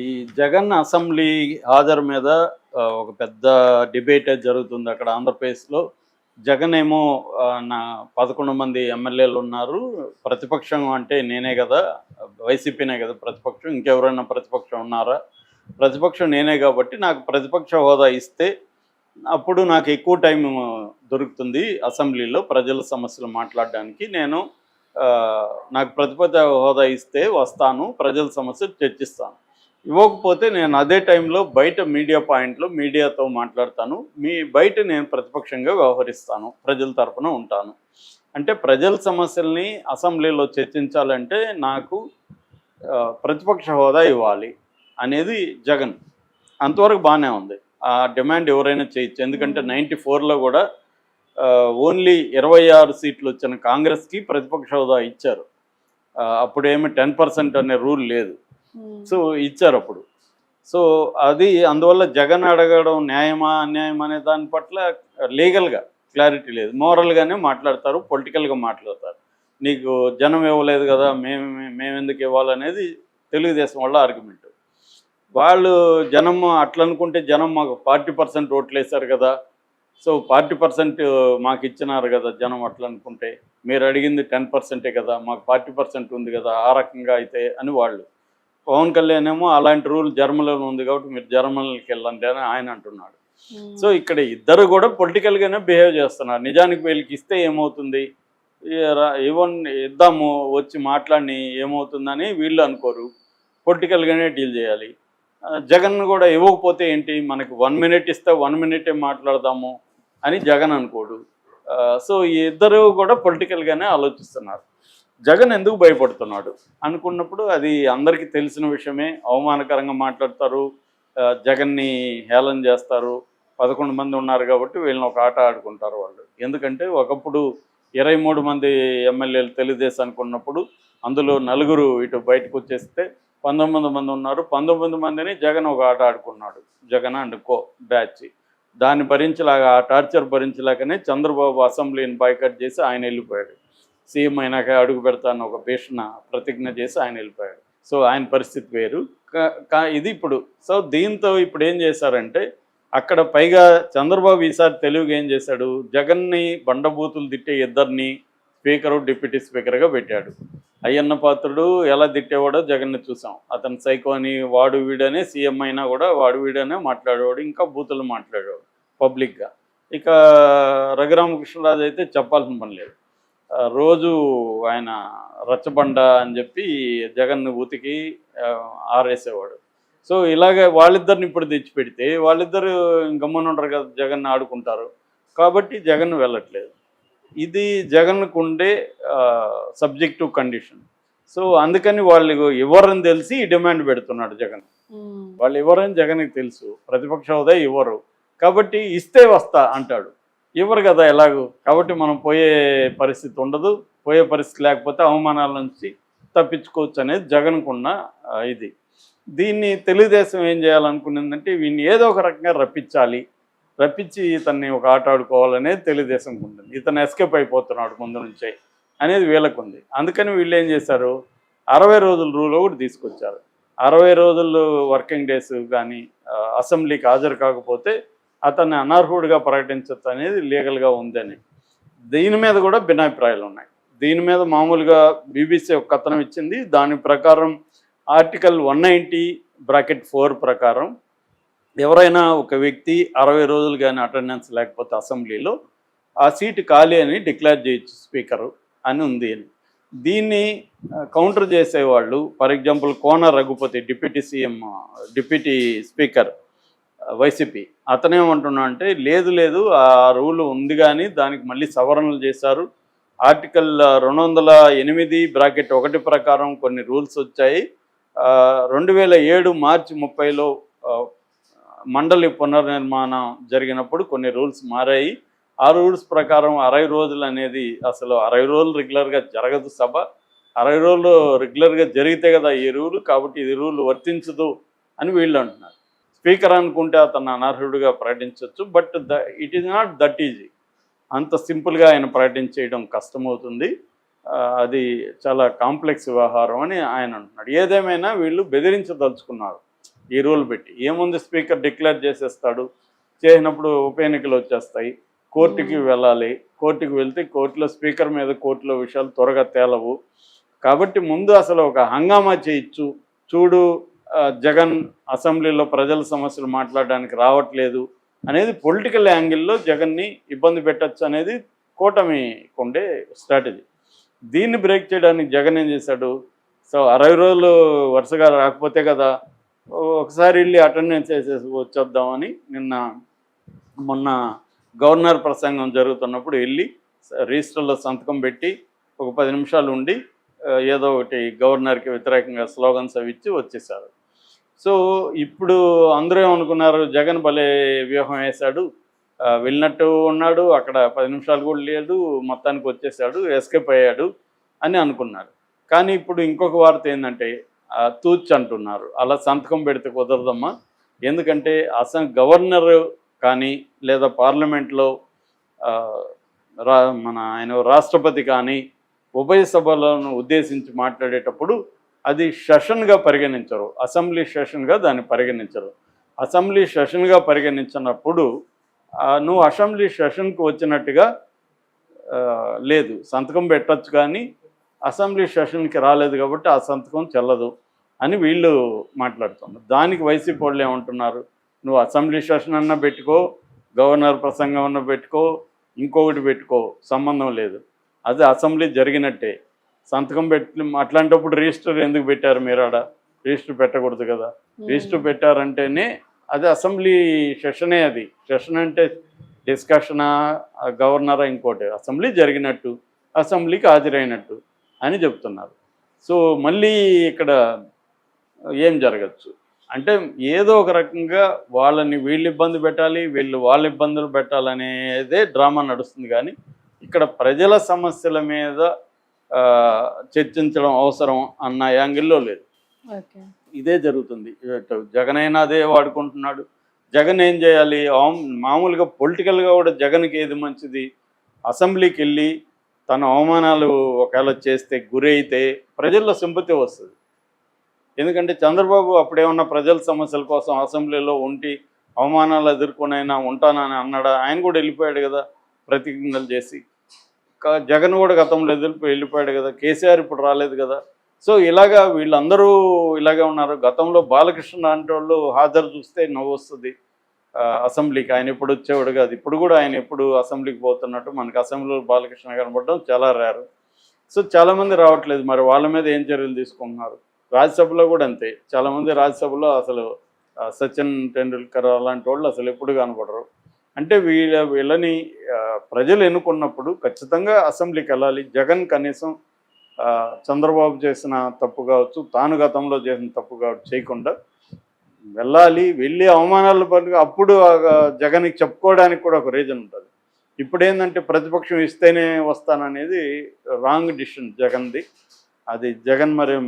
ఈ జగన్ అసెంబ్లీ హాజరు మీద ఒక పెద్ద డిబేట్ జరుగుతుంది అక్కడ ఆంధ్రప్రదేశ్లో. జగన్ ఏమో నా పదకొండు మంది ఎమ్మెల్యేలు ఉన్నారు. ప్రతిపక్షం అంటే నేనే కదా వైసీపీనే కదా ప్రతిపక్షం ఇంకెవరైనా ప్రతిపక్షం ఉన్నారా? ప్రతిపక్షం నేనే కాబట్టి నాకు ప్రతిపక్ష హోదా ఇస్తే అప్పుడు నాకు ఎక్కువ టైం దొరుకుతుంది అసెంబ్లీలో ప్రజల సమస్యలు మాట్లాడడానికి. నేను నాకు ప్రతిపక్ష హోదా ఇస్తే వస్తాను ప్రజల సమస్యలు చర్చిస్తాను. ఇవ్వకపోతే నేను అదే టైంలో బయట మీడియా పాయింట్లో మీడియాతో మాట్లాడతాను. మీ బయట నేను ప్రతిపక్షంగా వ్యవహరిస్తాను. ప్రజల తరపున ఉంటాను. అంటే ప్రజల సమస్యల్ని అసెంబ్లీలో చర్చించాలంటే నాకు ప్రతిపక్ష హోదా ఇవ్వాలి అనేది జగన్. అంతవరకు బాగానే ఉంది. ఆ డిమాండ్ ఎవరైనా చేయొచ్చు. ఎందుకంటే నైంటీ ఫోర్లో కూడా ఓన్లీ ఇరవై ఆరు సీట్లు వచ్చిన కాంగ్రెస్కి ప్రతిపక్ష హోదా ఇచ్చారు. అప్పుడేమి టెన్ పర్సెంట్ అనే రూల్ లేదు. Hmm. సో ఇచ్చారు అప్పుడు. సో అది అందువల్ల జగన్ అడగడం న్యాయమా అన్యాయమా అనే దాని పట్ల లీగల్గా క్లారిటీ లేదు. మోరల్గానే మాట్లాడతారు పొలిటికల్గా మాట్లాడతారు. నీకు జనం ఇవ్వలేదు కదా మేము మేము ఎందుకు ఇవ్వాలనేది తెలుగుదేశం వాళ్ళ ఆర్గ్యుమెంట్. వాళ్ళు జనం అట్లనుకుంటే జనం మాకు ఫార్టీ పర్సెంట్ ఓట్లు వేశారు కదా. సో ఫార్టీ పర్సెంట్ మాకు ఇచ్చినారు కదా జనం అట్లనుకుంటే మీరు అడిగింది టెన్ పర్సెంటే కదా మాకు ఫార్టీ పర్సెంట్ ఉంది కదా ఆ రకంగా అయితే అని వాళ్ళు. పవన్ కళ్యాణ్ ఏమో అలాంటి రూల్ జర్మనీలో ఉంది కాబట్టి మీరు జర్మనీకి వెళ్ళండి అని ఆయన అంటున్నాడు. సో ఇక్కడ ఇద్దరు కూడా పొలిటికల్గానే బిహేవ్ చేస్తున్నారు. నిజానికి వీళ్ళకి ఇస్తే ఏమవుతుంది? ఈవెన్ ఇద్దాము వచ్చి మాట్లాడి ఏమవుతుందని వీళ్ళు అనుకోరు. పొలిటికల్గానే డీల్ చేయాలి. జగన్ కూడా ఇవ్వకపోతే ఏంటి? మనకి వన్ మినిట్ ఇస్తే వన్ మినిటే మాట్లాడదాము అని జగన్ అనుకోడు. సో ఈ ఇద్దరు కూడా పొలిటికల్గానే ఆలోచిస్తున్నారు. జగన్ ఎందుకు భయపడుతున్నాడు? అనుకున్నప్పుడు అది అందరికీ తెలిసిన విషయమే. అవమానకరంగా మాట్లాడతారు. జగన్ని హేళన చేస్తారు. పదకొండు మంది ఉన్నారు కాబట్టి వీళ్ళని ఒక ఆట ఆడుకుంటారు వాళ్ళు. ఎందుకంటే ఒకప్పుడు ఇరవై మూడు మంది ఎమ్మెల్యేలు తెలుగుదేశానికి ఉన్నప్పుడు అందులో నలుగురు ఇటు బయటకు వచ్చేస్తే పంతొమ్మిది మంది ఉన్నారు. పంతొమ్మిది మందిని జగన్ ఒక ఆట ఆడుకున్నాడు. Jagan and co batch. దాన్ని భరించలాగా ఆ టార్చర్ భరించలేకనే చంద్రబాబు అసెంబ్లీని బైకట్ చేసి ఆయన వెళ్ళిపోయాడు. సీఎం అయినాక అడుగు పెడతాను ఒక భీషణ ప్రతిజ్ఞ చేసి ఆయన వెళ్ళిపోయాడు. సో ఆయన పరిస్థితి వేరు. కా- ఇది ఇప్పుడు. సో దీంతో ఇప్పుడు ఏం చేశారంటే అక్కడ పైగా చంద్రబాబు ఈసారి తెలుగుగా ఏం చేశాడు? జగన్ని బండబూతులు తిట్టే ఇద్దరిని స్పీకరు డిప్యూటీ స్పీకర్గా పెట్టాడు. అయ్యన్న పాత్రుడు ఎలా తిట్టేవాడో జగన్ని చూసాం. అతను సైకో అని వాడు వీడనే సీఎం అయినా కూడా వాడు వీడనే మాట్లాడేవాడు ఇంకా బూతులు మాట్లాడేవాడు పబ్లిక్గా. ఇక రఘురామకృష్ణరాజు అయితే చెప్పాల్సిన పని లేదు. రోజు ఆయన రచ్చబండ అని చెప్పి జగన్ను ఉతికి ఆరేసేవాడు. సో ఇలాగ వాళ్ళిద్దరిని ఇప్పుడు తెచ్చిపెడితే వాళ్ళిద్దరు గమ్మున ఉండరు కదా జగన్ ఆడుకుంటారు. కాబట్టి జగన్ వెళ్ళట్లేదు. ఇది జగన్కు ఉండే సబ్జెక్టివ్ కండిషన్ సో అందుకని వాళ్ళు ఇవ్వరని తెలిసి డిమాండ్ పెడుతున్నాడు జగన్. వాళ్ళు ఇవ్వరని జగన్కి తెలుసు. ప్రతిపక్ష హోదా ఇవ్వరు. కాబట్టి ఇస్తే వస్తా అంటాడు. ఇవ్వరు కదా ఎలాగో. కాబట్టి మనం పోయే పరిస్థితి ఉండదు. పోయే పరిస్థితి లేకపోతే అవమానాల నుంచి తప్పించుకోవచ్చు అనేది జగన్కున్న ఇది. దీన్ని తెలుగుదేశం ఏం చేయాలనుకున్నదంటే వీడిని ఏదో ఒక రకంగా రప్పించాలి. రప్పించి ఇతన్ని ఒక ఆట ఆడుకోవాలనేది తెలుగుదేశంకు ఉంటుంది. ఇతను ఎస్కేప్ అయిపోతున్నాడు ముందు నుంచే అనేది వీళ్ళకు ఉంది అందుకని వీళ్ళు ఏం చేశారు? అరవై రోజుల రూల్ ఒకటి తీసుకొచ్చారు. అరవై రోజులు వర్కింగ్ డేస్ కానీ అసెంబ్లీకి హాజరు కాకపోతే అతన్ని అనర్హుడిగా ప్రకటించచ్చు అనేది లీగల్గా ఉందని. దీని మీద కూడా భిన్నాభిప్రాయాలు ఉన్నాయి. దీని మీద మామూలుగా బీబీసీ ఒక కథనం ఇచ్చింది. దాని ప్రకారం article one ninety bracket four ప్రకారం ఎవరైనా ఒక వ్యక్తి అరవై రోజులు కానీ అటెండెన్స్ లేకపోతే అసెంబ్లీలో ఆ సీటు ఖాళీ అని డిక్లేర్ చేయొచ్చు స్పీకరు అని ఉంది దీన్ని కౌంటర్ చేసేవాళ్ళు for example Kona Raghupathi deputy CM deputy speaker YCP. అతనేమంటున్నా అంటే లేదు లేదు ఆ రూల్ ఉంది కానీ దానికి మళ్ళీ సవరణలు చేశారు. ఆర్టికల్ రెండు వందల ఎనిమిది బ్రాకెట్ ఒకటి ప్రకారం కొన్ని రూల్స్ వచ్చాయి. రెండు వేల ఏడు మార్చి ముప్పైలో మండలి పునర్నిర్మాణం జరిగినప్పుడు కొన్ని రూల్స్ మారాయి. ఆ రూల్స్ ప్రకారం అరవై రోజులు అనేది అసలు అరవై రోజులు రెగ్యులర్గా జరగదు సభ. అరవై రోజులు రెగ్యులర్గా జరిగితే కదా ఈ రూల్ కాబట్టి ఇది రూల్ వర్తించదు అని వీళ్ళు అంటున్నారు. స్పీకర్ అనుకుంటే అతను అనర్హుడిగా ప్రకటించవచ్చు but the it is not that easy అంత సింపుల్గా ఆయన ప్రకటించేయడం కష్టమవుతుంది. అది చాలా కాంప్లెక్స్ వ్యవహారం అని ఆయన అంటున్నాడు. ఏదేమైనా వీళ్ళు బెదిరించదలుచుకున్నారు. ఈ రూల్ పెట్టి ఏముంది స్పీకర్ డిక్లేర్ చేసేస్తాడు? చేసినప్పుడు ఉప ఎన్నికలు వచ్చేస్తాయి. కోర్టుకి వెళ్ళాలి. కోర్టుకి వెళ్తే కోర్టులో స్పీకర్ మీద కోర్టులో విషయాలు త్వరగా తేలవు. కాబట్టి ముందు అసలు ఒక హంగామా చేయొచ్చు. చూడు జగన్ అసెంబ్లీలో ప్రజల సమస్యలు మాట్లాడడానికి రావట్లేదు అనేది పొలిటికల్ యాంగిల్లో జగన్ని ఇబ్బంది పెట్టచ్చు అనేది కూటమి ఉండే స్ట్రాటజీ. దీన్ని బ్రేక్ చేయడానికి జగన్ ఏం చేశాడు? సో అరవై రోజులు వరుసగా రాకపోతే కదా ఒకసారి వెళ్ళి అటెండెన్స్ వేసేసి వచ్చేద్దామని నిన్న మొన్న గవర్నర్ ప్రసంగం జరుగుతున్నప్పుడు వెళ్ళి రిజిస్టర్లో సంతకం పెట్టి ఒక పది నిమిషాలు ఉండి ఏదో ఒకటి గవర్నర్కి వ్యతిరేకంగా స్లోగన్స్ అవి ఇచ్చి వచ్చేసారు. సో ఇప్పుడు అందరూ ఏమనుకున్నారు? జగన్ భలే వ్యూహం వేశాడు. వెళ్ళినట్టు ఉన్నాడు. అక్కడ పది నిమిషాలు కూడా లేడు మొత్తానికి వచ్చేసాడు. ఎస్కేప్ అయ్యాడు అని అనుకున్నారు. కానీ ఇప్పుడు ఇంకొక వార్త ఏంటంటే తూచ్ అంటున్నారు. అలా సంతకం పెడితే కుదరదమ్మా. ఎందుకంటే అసం గవర్నర్ కానీ లేదా పార్లమెంట్లో రా మన ఆయన రాష్ట్రపతి కానీ ఉభయ సభలను ఉద్దేశించి మాట్లాడేటప్పుడు అది సెషన్గా పరిగణించరు. అసెంబ్లీ సెషన్గా దాన్ని పరిగణించరు. అసెంబ్లీ సెషన్గా పరిగణించినప్పుడు నువ్వు అసెంబ్లీ సెషన్కి వచ్చినట్టుగా లేదు సంతకం పెట్టచ్చు కానీ అసెంబ్లీ సెషన్కి రాలేదు కాబట్టి ఆ సంతకం చెల్లదు అని వీళ్ళు మాట్లాడుతున్నారు. దానికి వైసీపీ వాళ్ళు ఏమంటున్నారు? నువ్వు అసెంబ్లీ సెషన్ అన్నా పెట్టుకో గవర్నర్ ప్రసంగం అన్నా పెట్టుకో ఇంకొకటి పెట్టుకో సంబంధం లేదు. అది అసెంబ్లీ జరిగినట్టే. సంతకం పెట్టి అట్లాంటప్పుడు రిజిస్టర్ ఎందుకు పెట్టారు మీరు ఆడ? రిజిస్టర్ పెట్టకూడదు కదా. రిజిస్టర్ పెట్టారంటేనే అది అసెంబ్లీ సెషనే అది. సెషన్ అంటే డిస్కషనా గవర్నరా ఇంకోటి. అసెంబ్లీ జరిగినట్టు అసెంబ్లీకి హాజరైనట్టు అని చెప్తున్నారు. సో మళ్ళీ ఇక్కడ ఏం జరగచ్చు? అంటే ఏదో ఒక రకంగా వాళ్ళని వీళ్ళు ఇబ్బంది పెట్టాలి వీళ్ళు వాళ్ళ ఇబ్బందులు పెట్టాలనేదే డ్రామా నడుస్తుంది కానీ ఇక్కడ ప్రజల సమస్యల మీద చర్చించడం అవసరం అన్న యాంగిల్లో లేదు. ఇదే జరుగుతుంది. జగన్ అయినా అదే వాడుకుంటున్నాడు. జగన్ ఏం చేయాలి? మామూలుగా పొలిటికల్గా కూడా జగన్కి ఏది మంచిది? అసెంబ్లీకి వెళ్ళి తన అవమానాలు ఒకవేళ చేస్తే గురి అయితే ప్రజల్లో సింపతి వస్తుంది. ఎందుకంటే చంద్రబాబు అప్పుడేమన్నా ప్రజల సమస్యల కోసం అసెంబ్లీలో ఉండి అవమానాలు ఎదుర్కొనైనా ఉంటానని అన్నాడా? ఆయన కూడా వెళ్ళిపోయాడు కదా ప్రతిజ్ఞలు చేసి. జగన్ కూడా గతంలో ఎదురు వెళ్ళిపోయాడు కదా కేసీఆర్ ఇప్పుడు రాలేదు కదా. సో ఇలాగా వీళ్ళందరూ ఇలాగే ఉన్నారు. గతంలో బాలకృష్ణ లాంటి వాళ్ళు హాజరు చూస్తే నవ్వు వస్తుంది. అసెంబ్లీకి ఆయన ఎప్పుడు వచ్చేవాడు కాదు. ఇప్పుడు కూడా ఆయన ఎప్పుడు అసెంబ్లీకి పోతున్నట్టు మనకి అసెంబ్లీలో బాలకృష్ణ కనపడడం చాలా రేరు. సో చాలామంది రావట్లేదు. మరి వాళ్ళ మీద ఏం చర్యలు తీసుకుంటున్నారు? రాజ్యసభలో కూడా అంతే. చాలామంది రాజ్యసభలో అసలు సచిన్ టెండూల్కర్ అలాంటి వాళ్ళు అసలు ఎప్పుడు కనపడరు అంటే వీళ్ళ వీళ్ళని ప్రజలు ఎన్నుకున్నప్పుడు ఖచ్చితంగా అసెంబ్లీకి వెళ్ళాలి. జగన్ కనీసం చంద్రబాబు చేసిన తప్పు కావచ్చు తాను గతంలో చేసిన తప్పు కావచ్చు చేయకుండా వెళ్ళాలి వెళ్ళి అవమానాలు పడి అప్పుడు జగన్కి చెప్పుకోవడానికి కూడా ఒక రీజన్ ఉంటుంది. ఇప్పుడు ఏంటంటే ప్రతిపక్షం ఇస్తేనే వస్తాననేది రాంగ్ డిసిషన్ జగన్ది. అది జగన్ మరి